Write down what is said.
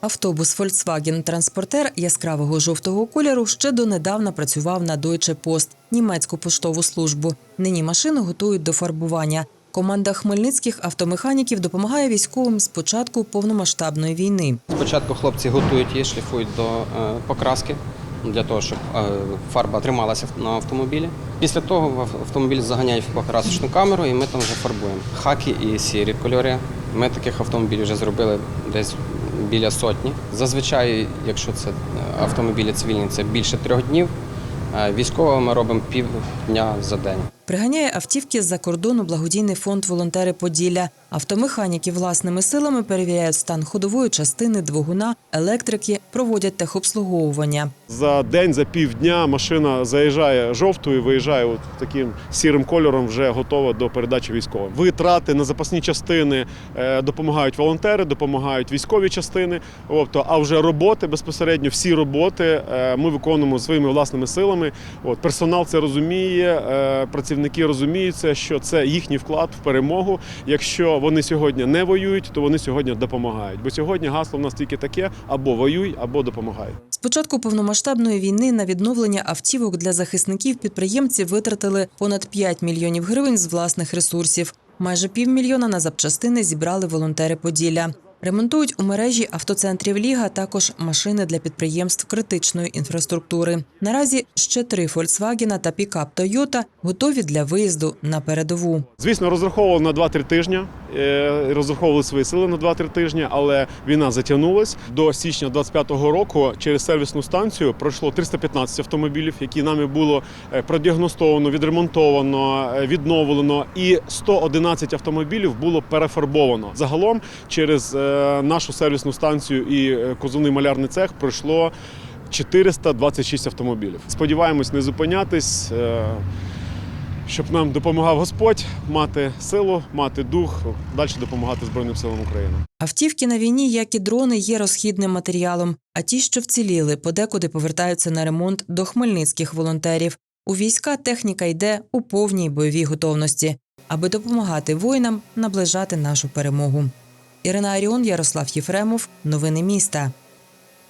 Автобус Volkswagen Транспортер яскравого жовтого кольору ще донедавна працював на Deutsche Post – німецьку поштову службу. Нині машину готують до фарбування. Команда хмельницьких автомеханіків допомагає військовим з початку повномасштабної війни. Спочатку хлопці готують її, шліфують до е, покраски для того, щоб е, фарба трималася на автомобілі. Після того автомобіль заганяють в покрасочну камеру і ми там вже фарбуємо. Хакі і сірі кольори. Ми таких автомобілів вже зробили десь біля сотні. Зазвичай, якщо це е, автомобілі цивільні, це більше трьох днів. Військовими Військового ми робимо півдня за день. Приганяє автівки з-за кордону благодійний фонд Волонтери Поділля. Автомеханіки власними силами перевіряють стан ходової частини, двигуна, електрики, проводять техобслуговування. За день, за півдня машина заїжджає жовтою, виїжджає от таким сірим кольором, вже готова до передачі військовим. Витрати на запасні частини е, допомагають волонтери, допомагають військові частини. Тобто, а вже роботи безпосередньо всі роботи е, ми виконуємо своїми власними силами. От персонал це розуміє, е, працівники розуміють це, що це їхній вклад в перемогу. Якщо вони сьогодні не воюють, то вони сьогодні допомагають. Бо сьогодні гасло в нас тільки таке: або воюй, або допомагай. З початку повномасштабної війни на відновлення автівок для захисників підприємці витратили понад 5 мільйонів гривень з власних ресурсів. Майже півмільйона на запчастини зібрали волонтери Поділля. Ремонтують у мережі автоцентрів Ліга також машини для підприємств критичної інфраструктури. Наразі ще три Фольксвагена та пікап Тойота готові для виїзду на передову. Звісно, розраховував на 2-3 тижні, розраховували свої сили на 2-3 тижні, але війна затягнулась. До січня 25-го року через сервісну станцію пройшло 315 автомобілів, які нами було е, продіагностовано, відремонтовано, е, відновлено, і 111 автомобілів було перефарбовано. Загалом через е, нашу сервісну станцію і е, кузовний малярний цех пройшло 426 автомобілів. Сподіваємось не зупинятись. Щоб нам допомагав Господь мати силу, мати дух, далі допомагати Збройним силам України. Автівки на війні, як і дрони, є розхідним матеріалом. А ті, що вціліли, подекуди повертаються на ремонт до хмельницьких волонтерів. У війська техніка йде у повній бойовій готовності, аби допомагати воїнам наближати нашу перемогу. Ірина Аріон, Ярослав Єфремов. Новини міста.